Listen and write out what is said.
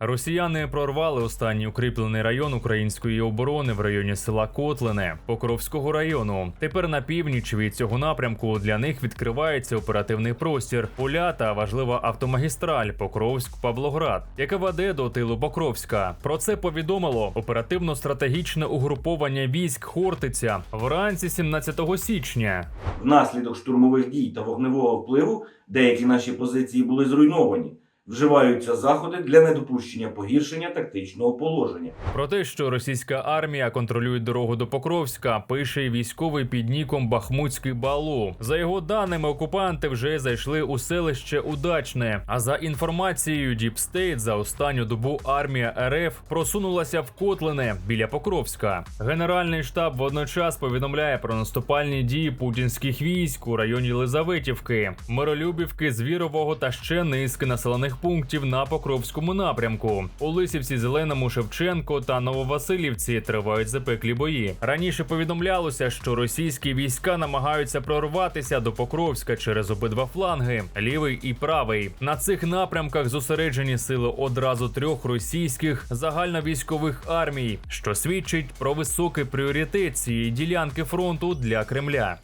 Росіяни прорвали останній укріплений район української оборони в районі села Котлине Покровського району. Тепер на північ від цього напрямку для них відкривається оперативний простір, поля та важлива автомагістраль Покровськ-Павлоград, яка веде до тилу Покровська. Про це повідомило оперативно-стратегічне угруповання військ Хортиця вранці 17 січня. Внаслідок штурмових дій та вогневого впливу деякі наші позиції були зруйновані. Вживаються заходи для недопущення погіршення тактичного положення. Про те, що російська армія контролює дорогу до Покровська, пише військовий під ніком Бахмутський Балу. За його даними, окупанти вже зайшли у селище Удачне. А за інформацією Діпстейт, за останню добу армія РФ просунулася в Котлине біля Покровська. Генеральний штаб водночас повідомляє про наступальні дії путінських військ у районі Лизаветівки, Миролюбівки, Звірового та ще низки населених пунктів на Покровському напрямку. У Лисівці, Зеленому, Шевченко та Нововасилівці тривають запеклі бої. Раніше повідомлялося, що російські війська намагаються прорватися до Покровська через обидва фланги лівий і правий. На цих напрямках зосереджені сили одразу трьох російських загальновійськових армій, що свідчить про високий пріоритет цієї ділянки фронту для Кремля.